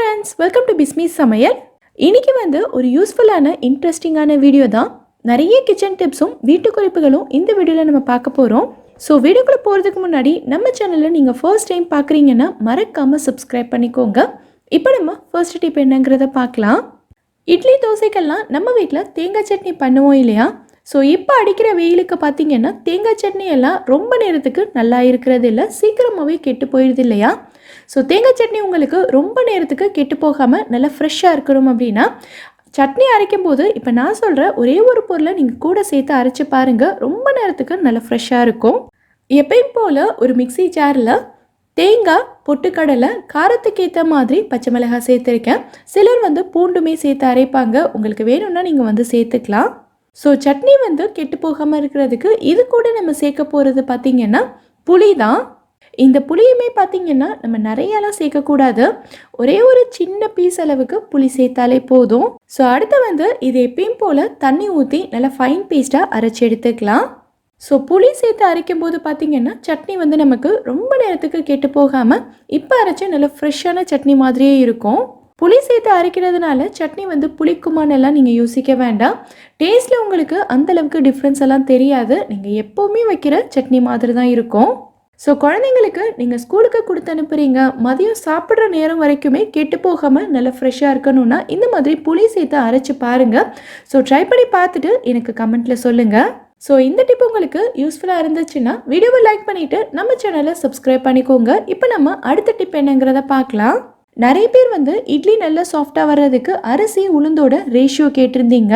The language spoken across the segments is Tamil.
ஃப்ரெண்ட்ஸ் வெல்கம் டு பிஸ்மி சமையல் இன்னைக்கு வந்து ஒரு யூஸ்ஃபுல்லான இன்ட்ரெஸ்டிங்கான வீடியோ தான். நிறைய கிச்சன் டிப்ஸும் வீட்டு குறிப்புகளும் இந்த வீடியோவில் நம்ம பார்க்க போகிறோம் ஸோ வீடியோக்குள்ளே போகிறதுக்கு முன்னாடி நம்ம சேனலில் நீங்கள் ஃபர்ஸ்ட் டைம் பார்க்குறீங்கன்னா மறக்காமல் சப்ஸ்கிரைப் பண்ணிக்கோங்க. இப்போ நம்ம ஃபர்ஸ்ட் டிப் என்னங்கிறத பார்க்கலாம். இட்லி தோசைக்கெல்லாம் நம்ம வீட்டில் தேங்காய் சட்னி பண்ணுவோம் இல்லையா? ஸோ இப்போ அடிக்கிற வெயிலுக்கு பார்த்தீங்கன்னா தேங்காய் சட்னி எல்லாம் ரொம்ப நேரத்துக்கு நல்லா இருக்கிறது இல்லை சீக்கிரமாகவே கெட்டு போயிடுது இல்லையா? ஸோ தேங்காய் சட்னி உங்களுக்கு ரொம்ப நேரத்துக்கு கெட்டு போகாமல் நல்லா ஃப்ரெஷ்ஷாக இருக்கணும் அப்படின்னா சட்னி அரைக்கும் போது இப்போ நான் சொல்கிற ஒரே ஒரு பொருளை நீங்கள் கூட சேர்த்து அரைச்சி பாருங்கள் ரொம்ப நேரத்துக்கு நல்லா ஃப்ரெஷ்ஷாக இருக்கும். எப்பயும் போல் ஒரு மிக்ஸி ஜாரில் தேங்காய் பொட்டுக்கடலை காரத்துக்கு ஏற்ற மாதிரி பச்சை மிளகாய் சேர்த்துருக்கேன். சிலர் வந்து பூண்டுமே சேர்த்து அரைப்பாங்க. உங்களுக்கு வேணும்னா நீங்கள் வந்து சேர்த்துக்கலாம். ஸோ சட்னி வந்து கெட்டு போகாமல் இருக்கிறதுக்கு இது கூட நம்ம சேர்க்க போகிறது பார்த்திங்கன்னா புளி தான். இந்த புளியுமே பார்த்திங்கன்னா நம்ம நிறையலாம் சேர்க்கக்கூடாது. ஒரே ஒரு சின்ன பீஸ் அளவுக்கு புளி சேர்த்தாலே போதும். ஸோ அடுத்து வந்து இது எப்பயும் போல் தண்ணி ஊற்றி நல்லா ஃபைன் பேஸ்ட்டாக அரைச்சி எடுத்துக்கலாம். ஸோ புளி சேர்த்து அரைக்கும் போது பார்த்திங்கன்னா சட்னி வந்து நமக்கு ரொம்ப நேரத்துக்கு கெட்டு போகாமல் இப்போ அரைச்சா நல்லா ஃப்ரெஷ்ஷான சட்னி மாதிரியே இருக்கும். புளி சேர்த்து அரைக்கிறதுனால சட்னி வந்து புளிக்குமானெல்லாம் நீங்கள் யோசிக்க வேண்டாம். டேஸ்ட்டில் உங்களுக்கு அந்தளவுக்கு டிஃப்ரென்ஸ் எல்லாம் தெரியாது. நீங்கள் எப்போவுமே வைக்கிற சட்னி மாதிரி தான் இருக்கும். ஸோ குழந்தைங்களுக்கு நீங்கள் ஸ்கூலுக்கு கொடுத்து அனுப்புகிறீங்க மதியம் சாப்பிட்ற நேரம் வரைக்குமே கெட்டு போகாமல் நல்லா ஃப்ரெஷ்ஷாக இருக்கணும்னா இந்த மாதிரி புளி சேர்த்து அரைச்சி பாருங்கள் ஸோ ட்ரை பண்ணி பார்த்துட்டு எனக்கு கமெண்ட்டில் சொல்லுங்கள் ஸோ இந்த டிப் உங்களுக்கு யூஸ்ஃபுல்லாக இருந்துச்சுன்னா வீடியோவை லைக் பண்ணிவிட்டு நம்ம சேனலை சப்ஸ்கிரைப் பண்ணிக்கோங்க. இப்போ நம்ம அடுத்த டிப் என்னங்கிறத பார்க்கலாம். நிறைய பேர் வந்து இட்லி நல்லா சாஃப்டாக வர்றதுக்கு அரிசி உளுந்தோட ரேஷியோ கேட்டிருந்தீங்க.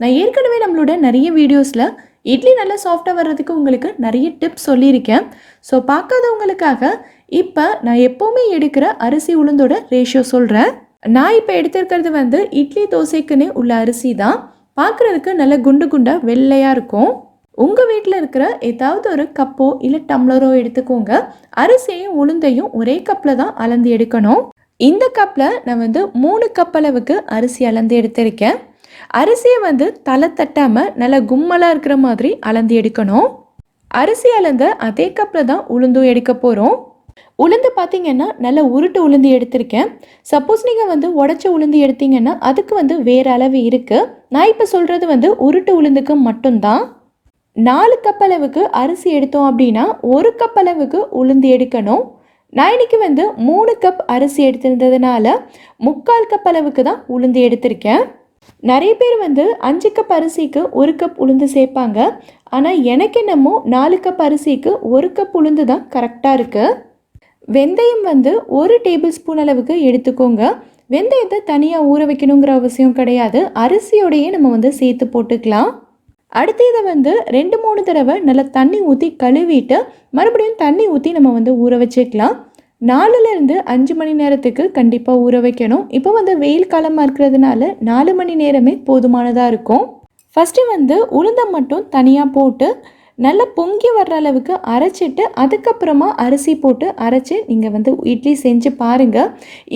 நான் ஏற்கனவே நம்மளோட நிறைய வீடியோஸில் இட்லி நல்லா சாஃப்டாக வர்றதுக்கு உங்களுக்கு நிறைய டிப்ஸ் சொல்லியிருக்கேன். ஸோ பார்க்காதவங்களுக்காக இப்போ நான் எப்போவுமே எடுக்கிற அரிசி உளுந்தோட ரேஷியோ சொல்கிறேன் நான் இப்போ எடுத்திருக்கிறது வந்து இட்லி தோசைக்குன்னே உள்ள அரிசி தான். பார்க்குறதுக்கு நல்ல குண்டு குண்டாக வெள்ளையாக இருக்கும். உங்கள் வீட்டில் இருக்கிற ஏதாவது ஒரு கப்போ இல்லை டம்ளரோ எடுத்துக்கோங்க. அரிசியும் உளுந்தையும் ஒரே கப்பில் தான் அளந்து எடுக்கணும். இந்த கப்பில் நான் வந்து மூணு கப் அளவுக்கு அரிசி அளந்து எடுத்திருக்கேன். அரிசியை வந்து தலை தட்டாமல் நல்லா கும்மலாக இருக்கிற மாதிரி அளந்து எடுக்கணும். அரிசி அளந்த அதே கப்பில் தான் உளுந்தும் எடுக்க போகிறோம் உளுந்து பார்த்தீங்கன்னா நல்லா உருட்டு உளுந்து எடுத்திருக்கேன். சப்போஸ் நீங்கள் வந்து உடச்ச உளுந்து எடுத்தீங்கன்னா அதுக்கு வந்து வேறு அளவு இருக்குது நான் இப்போ சொல்கிறது வந்து உருட்டு உளுந்துக்கு மட்டும்தான். நாலு கப் அளவுக்கு அரிசி எடுத்தோம் அப்படின்னா ஒரு கப் அளவுக்கு உளுந்து எடுக்கணும். நான் இன்னைக்கு வந்து மூணு கப் அரிசி எடுத்திருந்ததுனால முக்கால் கப் அளவுக்கு தான் உளுந்து எடுத்திருக்கேன். நிறைய பேர் வந்து அஞ்சு கப் அரிசிக்கு ஒரு கப் உளுந்து சேர்ப்பாங்க. ஆனால் எனக்கு என்னமோ நாலு கப் அரிசிக்கு ஒரு கப் உளுந்து தான் கரெக்டாக இருக்குது வெந்தயம் வந்து ஒரு டேபிள் ஸ்பூன் அளவுக்கு எடுத்துக்கோங்க. வெந்தயத்தை தனியாக ஊற வைக்கணுங்கிற அவசியம் கிடையாது. அரிசியோடையே நம்ம வந்து சேர்த்து போட்டுக்கலாம். அடுத்து இதை வந்து ரெண்டு மூணு தடவை நல்லா தண்ணி ஊற்றி கழுவிட்டு மறுபடியும் தண்ணி ஊற்றி நம்ம வந்து ஊற வச்சுக்கலாம். நாலுலேருந்து அஞ்சு மணி நேரத்துக்கு கண்டிப்பாக ஊற வைக்கணும். இப்போ வந்து வெயில் காலமாக இருக்கிறதுனால நாலு மணி நேரமே போதுமானதாக இருக்கும். ஃபஸ்ட்டு வந்து உளுந்தம் மட்டும் தனியாக போட்டு நல்லா பொங்கி வர்ற அளவுக்கு அரைச்சிட்டு அதுக்கப்புறமா அரிசி போட்டு அரைச்சி நீங்கள் வந்து இட்லி செஞ்சு பாருங்கள்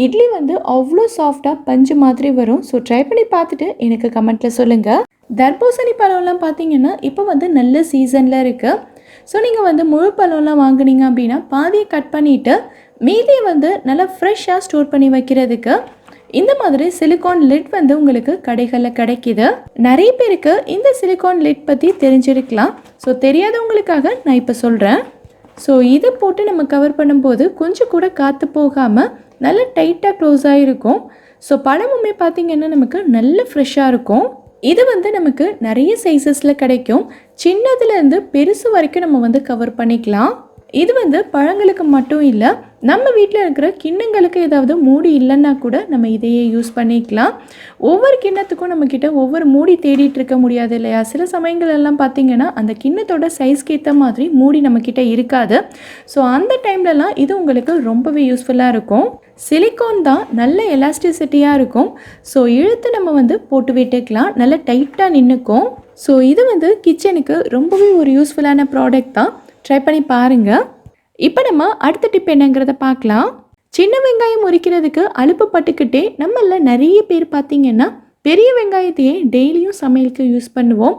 இட்லி வந்து அவ்வளோ சாஃப்டாக பஞ்சு மாதிரி வரும். ஸோ ட்ரை பண்ணி பார்த்துட்டு எனக்கு கமெண்ட்டில் சொல்லுங்கள் தர்பூசணி பழம்லாம் பார்த்தீங்கன்னா இப்போ வந்து நல்ல சீசனில் இருக்குது ஸோ நீங்கள் வந்து முழு பழம்லாம் வாங்கினீங்க அப்படின்னா பாதியை கட் பண்ணிவிட்டு மீதியை வந்து நல்லா ஃப்ரெஷ்ஷாக ஸ்டோர் பண்ணி வைக்கிறதுக்கு இந்த மாதிரி சிலிக்கான் லிட் வந்து உங்களுக்கு கடைகளில் கிடைக்கிது. நிறைய பேருக்கு இந்த சிலிக்கான் லிட் பற்றி தெரிஞ்சிருக்கலாம். ஸோ தெரியாதவங்களுக்காக நான் இப்போ சொல்கிறேன் ஸோ இதை போட்டு நம்ம கவர் பண்ணும்போது கொஞ்சம் கூட காற்று போகாமல் நல்ல டைட்டாக க்ளோஸ் ஆகிருக்கும் ஸோ பழமுமே பார்த்திங்கன்னா நமக்கு நல்ல ஃப்ரெஷ்ஷாக இருக்கும். இது வந்து நமக்கு நிறைய சைஸஸில் கிடைக்கும். சின்னதுலேருந்து பெருசு வரைக்கும் நம்ம வந்து கவர் பண்ணிக்கலாம். இது வந்து பழங்களுக்கு மட்டும் இல்லை நம்ம வீட்டில் இருக்கிற கிண்ணங்களுக்கு ஏதாவது மூடி இல்லைன்னா கூட நம்ம இதையே யூஸ் பண்ணிக்கலாம். ஒவ்வொரு கிண்ணத்துக்கும் நம்மக்கிட்ட ஒவ்வொரு மூடி தேடிட்டு இருக்க முடியாது இல்லையா? சில சமயங்கள் எல்லாம் பார்த்திங்கன்னா அந்த கிண்ணத்தோட சைஸ்க்கு ஏற்ற மாதிரி மூடி நம்மக்கிட்ட இருக்காது. ஸோ அந்த டைம்லலாம் இது உங்களுக்கு ரொம்பவே யூஸ்ஃபுல்லாக இருக்கும். சிலிக்கோன் தான் நல்ல எலாஸ்டிசிட்டியாக இருக்கும். ஸோ இழுத்து நம்ம வந்து போட்டு விட்டுக்கலாம். நல்ல டைட்டாக நின்றுக்கும் ஸோ இது வந்து கிச்சனுக்கு ரொம்பவே ஒரு யூஸ்ஃபுல்லான ப்ராடக்ட் தான். ட்ரை பண்ணி பாருங்கள் இப்போ நம்ம அடுத்த டிப் என்னங்கிறத பார்க்கலாம். சின்ன வெங்காயம் உரிக்கிறதுக்கு அலுப்பு பட்டுக்கிட்டே நம்மள நிறைய பேர் பார்த்தீங்கன்னா பெரிய வெங்காயத்தையே டெய்லியும் சமையலுக்கு யூஸ் பண்ணுவோம்.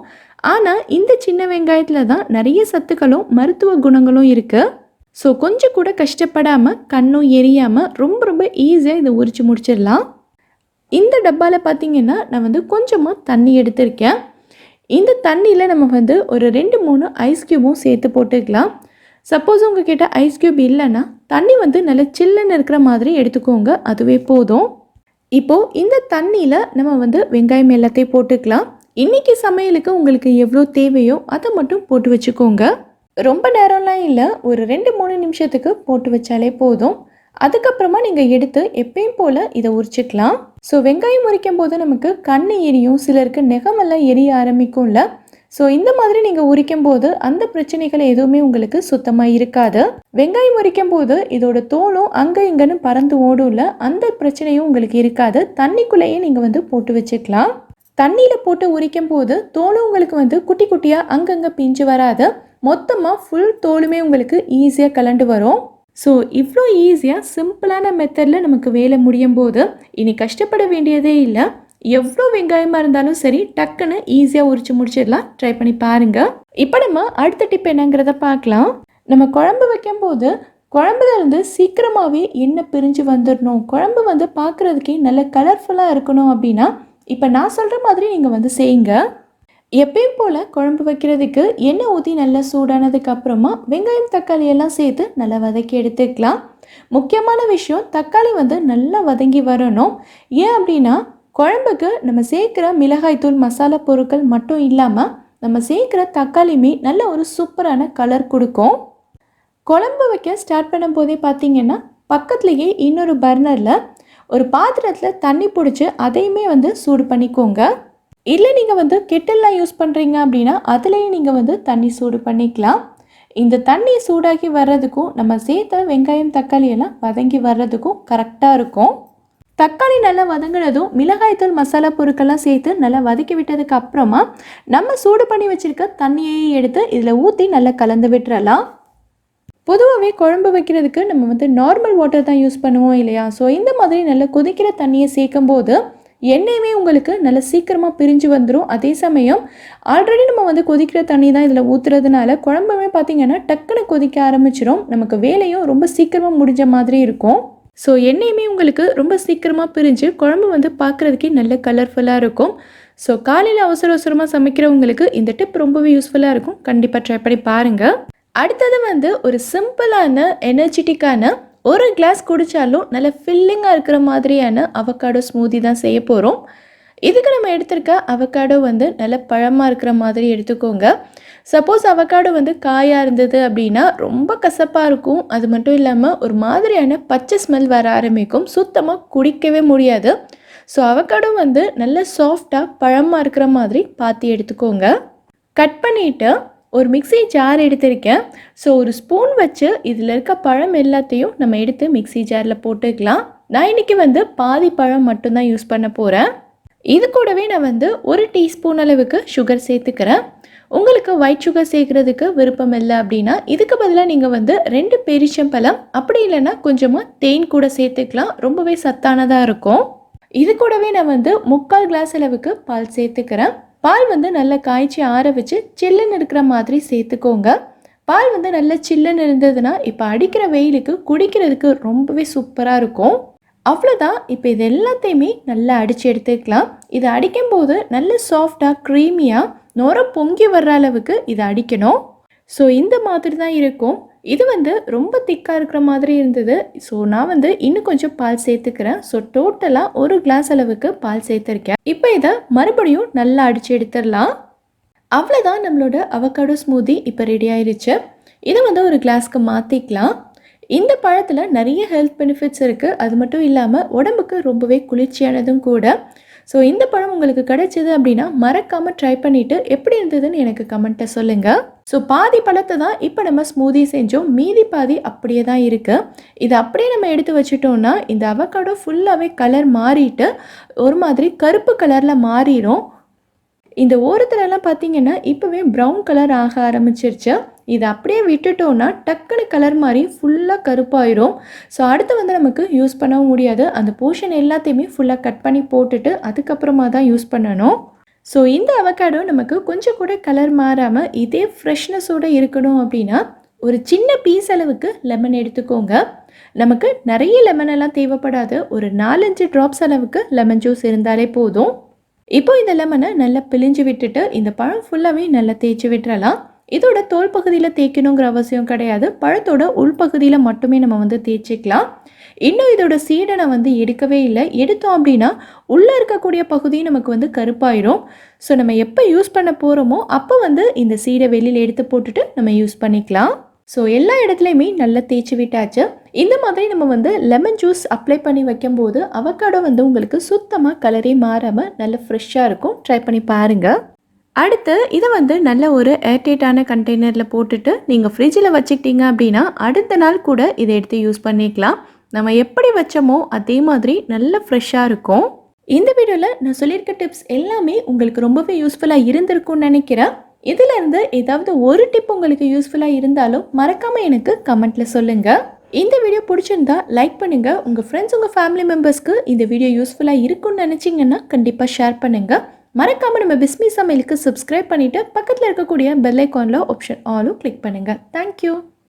ஆனால் இந்த சின்ன வெங்காயத்தில் தான் நிறைய சத்துக்களும் மருத்துவ குணங்களும் இருக்குது ஸோ கொஞ்சம் கூட கஷ்டப்படாமல் கண்ணும் எரியாமல் ரொம்ப ரொம்ப ஈஸியாக இதை உரித்து முடிச்சிடலாம். இந்த டப்பாவில் பார்த்தீங்கன்னா நான் வந்து கொஞ்சமாக தண்ணி எடுத்திருக்கேன். இந்த தண்ணியில் நம்ம வந்து ஒரு ரெண்டு மூணு ஐஸ் க்யூபும் சேர்த்து போட்டுக்கலாம். சப்போஸ் உங்ககிட்ட ஐஸ் க்யூப் இல்லைன்னா தண்ணி வந்து நல்லா சில்லுன்னு இருக்கிற மாதிரி எடுத்துக்கோங்க. அதுவே போதும். இப்போது இந்த தண்ணியில் நம்ம வந்து வெங்காயம் எல்லாத்தையும் போட்டுக்கலாம். இன்றைக்கி சமையலுக்கு உங்களுக்கு எவ்வளோ தேவையோ அதை மட்டும் போட்டு வச்சுக்கோங்க. ரொம்ப நேரம்லாம் இல்லை ஒரு ரெண்டு மூணு நிமிஷத்துக்கு போட்டு வச்சாலே போதும். அதுக்கப்புறமா நீங்கள் எடுத்து எப்பயும் போல் இதை உரிச்சிக்கலாம். ஸோ வெங்காயம் உரிக்கும் போது நமக்கு கண் எரியும் சிலருக்கு நெகமெல்லாம் எரிய ஆரம்பிக்கும்ல. ஸோ இந்த மாதிரி நீங்கள் உரிக்கும் போது அந்த பிரச்சனைகள் எதுவுமே உங்களுக்கு சுத்தமாக இருக்காது. வெங்காயம் உரிக்கும் போது இதோட தோலும் அங்கே இங்கன்னு பறந்து ஓடும்ல. அந்த பிரச்சனையும் உங்களுக்கு இருக்காது. தண்ணிக்குள்ளேயே நீங்கள் வந்து போட்டு வச்சுக்கலாம். தண்ணியில் போட்டு உரிக்கும் போது தோலும் உங்களுக்கு வந்து குட்டி குட்டியாக அங்கங்கே பிஞ்சு வராது. மொத்தமாக ஃபுல் தோலுமே உங்களுக்கு ஈஸியாக கலண்டு வரும். ஸோ இவ்வளோ ஈஸியாக சிம்பிளான மெத்தடில் நமக்கு வேலை முடியும் போது இனி கஷ்டப்பட வேண்டியதே இல்லை. எவ்வளோ வெங்காயமாக இருந்தாலும் சரி டக்குன்னு ஈஸியாக உரிச்சு முடிச்சிடலாம். ட்ரை பண்ணி பாருங்கள் இப்போ நம்ம அடுத்த டிப் என்னங்கிறத பார்க்கலாம். நம்ம குழம்பு வைக்கும்போது குழம்புல இருந்து சீக்கிரமாகவே எண்ணெய் பிரிஞ்சு வந்துடணும் குழம்பு வந்து பார்க்குறதுக்கே நல்ல கலர்ஃபுல்லாக இருக்கணும் அப்படின்னா இப்போ நான் சொல்கிற மாதிரி நீங்கள் வந்து செய்யுங்க. எப்பயும் போல் குழம்பு வைக்கிறதுக்கு எண்ணெய் ஊற்றி நல்லா சூடானதுக்கு அப்புறமா வெங்காயம் தக்காளி எல்லாம் சேர்த்து நல்லா வதக்கி எடுத்துக்கலாம். முக்கியமான விஷயம் தக்காளி வந்து நல்லா வதங்கி வரணும். ஏன் அப்படின்னா குழம்புக்கு நம்ம சேர்க்குற மிளகாய்த்தூள் மசாலா பொருட்கள் மட்டும் இல்லாமல் நம்ம சேர்க்குற தக்காளியுமே நல்ல ஒரு சூப்பரான கலர் கொடுக்கும். குழம்பு வைக்க ஸ்டார்ட் பண்ணும் போதே பார்த்தீங்கன்னா பக்கத்துலேயே இன்னொரு பர்னரில் ஒரு பாத்திரத்தில் தண்ணி பிடிச்சி அதையுமே வந்து சூடு பண்ணிக்கோங்க. இல்லை நீங்கள் வந்து கெட்டில்லாம் யூஸ் பண்ணுறீங்க அப்படின்னா அதுலேயும் நீங்கள் வந்து தண்ணி சூடு பண்ணிக்கலாம். இந்த தண்ணி சூடாகி வர்றதுக்கும் நம்ம சேர்த்த வெங்காயம் தக்காளி எல்லாம் வதங்கி வர்றதுக்கும் கரெக்டாக இருக்கும். தக்காளி நல்லா வதங்கினதும் மிளகாய்த்தூள் மசாலா பொருட்கள்லாம் சேர்த்து நல்லா வதக்கி விட்டதுக்கு அப்புறமா நம்ம சூடு பண்ணி வச்சுருக்க தண்ணியை எடுத்து இதில் ஊற்றி நல்லா கலந்து விட்டுறலாம். பொதுவாகவே குழம்பு வைக்கிறதுக்கு நம்ம வந்து நார்மல் வாட்டர் தான் யூஸ் பண்ணுவோம் இல்லையா? ஸோ இந்த மாதிரி நல்லா கொதிக்கிற தண்ணியை சேர்க்கும் போது எண்ணெயுமே உங்களுக்கு நல்ல சீக்கிரமாக பிரிஞ்சு வந்துடும் அதே சமயம் ஆல்ரெடி நம்ம வந்து கொதிக்கிற தண்ணி தான் இதில் ஊற்றுறதுனால குழம்புமே பார்த்திங்கன்னா டக்குன்னு கொதிக்க ஆரம்பிச்சிடும் நமக்கு வேலையும் ரொம்ப சீக்கிரமாக முடிஞ்ச மாதிரி இருக்கும். ஸோ எண்ணெயுமே உங்களுக்கு ரொம்ப சீக்கிரமாக பிரிஞ்சு குழம்பு வந்து பார்க்குறதுக்கே நல்ல கலர்ஃபுல்லாக இருக்கும். ஸோ காலையில் அவசர அவசரமாக சமைக்கிறவங்களுக்கு இந்த டிப் ரொம்பவே யூஸ்ஃபுல்லாக இருக்கும். கண்டிப்பாக ட்ரை பண்ணி பாருங்கள் அடுத்தது வந்து ஒரு சிம்பிளான எனர்ஜெட்டிக்கான ஒரு கிளாஸ் குடித்தாலும் நல்ல ஃபில்லிங்காக இருக்கிற மாதிரியான அவக்காடோ ஸ்மூதி தான் செய்ய போகிறோம் இதுக்கு நம்ம எடுத்திருக்க அவக்காடோ வந்து நல்ல பழமாக இருக்கிற மாதிரி எடுத்துக்கோங்க. சப்போஸ் அவக்காடோ வந்து காயாக இருந்தது அப்படின்னா ரொம்ப கசப்பாக இருக்கும். அது மட்டும் இல்லாமல் ஒரு மாதிரியான பச்சை ஸ்மெல் வர ஆரம்பிக்கும். சுத்தமாக குடிக்கவே முடியாது. ஸோ அவக்காடோ வந்து நல்ல சாஃப்டாக பழமாக இருக்கிற மாதிரி பார்த்து எடுத்துக்கோங்க. கட் பண்ணிவிட்டு ஒரு மிக்ஸி ஜார் எடுத்திருக்கேன். ஸோ ஒரு ஸ்பூன் வச்சு இதில் இருக்க பழம் எல்லாத்தையும் நம்ம எடுத்து மிக்ஸி ஜாரில் போட்டுக்கலாம். நான் இன்றைக்கி வந்து பாதி பழம் மட்டும்தான் யூஸ் பண்ண போகிறேன் இது கூடவே நான் வந்து ஒரு டீஸ்பூன் அளவுக்கு சுகர் சேர்த்துக்கிறேன். உங்களுக்கு ஒயிட் சுகர் சேர்க்குறதுக்கு விருப்பம் இல்லை அப்படின்னா இதுக்கு பதிலாக நீங்கள் வந்து ரெண்டு பெரிச்சம்பழம் அப்படி இல்லைன்னா கொஞ்சமாக தேன் கூட சேர்த்துக்கலாம். ரொம்பவே சத்தானதாக இருக்கும். இது கூடவே நான் வந்து முக்கால் கிளாஸ் அளவுக்கு பால் சேர்த்துக்கிறேன். பால் வந்து நல்லா காய்ச்சி ஆற வச்சு சில்லுன்னு இருக்கிற மாதிரி சேர்த்துக்கோங்க. பால் வந்து நல்லா சில்லுன்னு இருந்ததுன்னா இப்போ அடிக்கிற வெயிலுக்கு குடிக்கிறதுக்கு ரொம்பவே சூப்பராக இருக்கும். அவ்வளோதான் இப்போ இது எல்லாத்தையுமே நல்லா அடித்து எடுத்துக்கலாம். இதை அடிக்கும்போது நல்ல சாஃப்டாக க்ரீமியாக நுர பொங்கி வர்ற அளவுக்கு இதை அடிக்கணும். ஸோ இந்த மாதிரி தான் இருக்கும். இது வந்து ரொம்ப திக்காக இருக்கிற மாதிரி இருந்தது. ஸோ நான் வந்து இன்னும் கொஞ்சம் பால் சேர்த்துக்கிறேன். ஸோ டோட்டலாக ஒரு கிளாஸ் அளவுக்கு பால் சேர்த்துருக்கேன். இப்போ இதை மறுபடியும் நல்லா அடித்து எடுத்துடலாம். அவ்வளோதான் நம்மளோட அவக்காடோ ஸ்மூதி இப்போ ரெடி ஆயிடுச்சு இதை வந்து ஒரு கிளாஸ்க்கு மாற்றிக்கலாம் இந்த பழத்தில் நிறைய ஹெல்த் பெனிஃபிட்ஸ் இருக்குது அது மட்டும் இல்லாமல் உடம்புக்கு ரொம்பவே குளிர்ச்சியானதும் கூட. ஸோ இந்த பழம் உங்களுக்கு கிடைச்சிது அப்படின்னா மறக்காமல் ட்ரை பண்ணிவிட்டு எப்படி இருந்ததுன்னு எனக்கு கமெண்ட்டை சொல்லுங்கள் ஸோ பாதி பழத்தை தான் இப்போ நம்ம ஸ்மூதி செஞ்சோம். மீதி பாதி அப்படியே தான் இருக்குது இதை அப்படியே நம்ம எடுத்து வச்சிட்டோம்னா இந்த அவக்காடோ ஃபுல்லாகவே கலர் மாறிட்டு ஒரு மாதிரி கருப்பு கலரில் மாறிடும் இந்த ஓரத்துலலாம் பார்த்தீங்கன்னா இப்போவே ப்ரௌன் கலர் ஆக ஆரம்பிச்சிருச்சு. இதை அப்படியே விட்டுட்டோன்னா டக்குனு கலர் மாதிரி ஃபுல்லாக கருப்பாயிரும். ஸோ அடுத்து வந்து நமக்கு யூஸ் பண்ணவும் முடியாது. அந்த போர்ஷன் எல்லாத்தையுமே ஃபுல்லாக கட் பண்ணி போட்டுட்டு அதுக்கப்புறமா தான் யூஸ் பண்ணணும். ஸோ இந்த அவக்காடோ நமக்கு கொஞ்சம் கூட கலர் மாறாமல் இதே ஃப்ரெஷ்னஸோடு இருக்கணும் அப்படின்னா ஒரு சின்ன பீஸ் அளவுக்கு லெமன் எடுத்துக்கோங்க. நமக்கு நிறைய லெமன் எல்லாம் தேவைப்படாது. ஒரு நாலஞ்சு ட்ராப்ஸ் அளவுக்கு லெமன் ஜூஸ் இருந்தாலே போதும். இப்போ இந்த லெமனை நல்லா பிழிஞ்சு விட்டுட்டு இந்த பழம் ஃபுல்லாகவே நல்லா தேய்ச்சி விட்டுறலாம். இதோட தோல் பகுதியில் தேய்க்கணுங்கிற அவசியம் கிடையாது. பழத்தோட உள்பகுதியில் மட்டுமே நம்ம வந்து தேய்ச்சிக்கலாம். இன்னும் இதோட சீடை நான் வந்து எடுக்கவே இல்லை. எடுத்தோம் அப்படின்னா உள்ளே இருக்கக்கூடிய பகுதி நமக்கு வந்து கருப்பாயிரும். ஸோ நம்ம எப்போ யூஸ் பண்ண போகிறோமோ அப்போ வந்து இந்த சீடை வெளியில் எடுத்து போட்டுட்டு நம்ம யூஸ் பண்ணிக்கலாம். ஸோ எல்லா இடத்துலையுமே நல்லா தேய்ச்சி விட்டாச்சு. இந்த மாதிரி நம்ம வந்து லெமன் ஜூஸ் அப்ளை பண்ணி வைக்கும்போது அவக்காடோ வந்து உங்களுக்கு சுத்தமாக கலரே மாறாமல் நல்ல ஃப்ரெஷ்ஷாக இருக்கும். ட்ரை பண்ணி பாருங்கள் அடுத்து இதை வந்து நல்ல ஒரு ஏர்டைட்டான கண்டெய்னரில் போட்டுட்டு நீங்கள் ஃப்ரிட்ஜில் வச்சுக்கிட்டீங்க அப்படின்னா அடுத்த நாள் கூட இதை எடுத்து யூஸ் பண்ணிக்கலாம். நம்ம எப்படி வச்சோமோ அதே மாதிரி நல்ல ஃப்ரெஷ்ஷாக இருக்கும். இந்த வீடியோவில் நான் சொல்லியிருக்க டிப்ஸ் எல்லாமே உங்களுக்கு ரொம்பவே யூஸ்ஃபுல்லாக இருந்திருக்கும்னு நினைக்கிறேன். இதிலேருந்து ஏதாவது ஒரு டிப் உங்களுக்கு யூஸ்ஃபுல்லாக இருந்தாலும் மறக்காமல் எனக்கு கமெண்ட்டில் சொல்லுங்கள் இந்த வீடியோ பிடிச்சிருந்தா லைக் பண்ணுங்கள் உங்கள் ஃப்ரெண்ட்ஸ் உங்கள் ஃபேமிலி மெம்பர்ஸ்க்கு இந்த வீடியோ யூஸ்ஃபுல்லாக இருக்கும்னு நினச்சிங்கன்னா கண்டிப்பாக ஷேர் பண்ணுங்கள் மறக்காமல் நம்ம பிஸ்மி சமையலுக்கு சப்ஸ்கிரைப் பண்ணிவிட்டு பக்கத்தில் இருக்கக்கூடிய பெல் ஐக்கானில் ஆப்ஷன் ஆலும் கிளிக் பண்ணுங்கள் தேங்க்யூ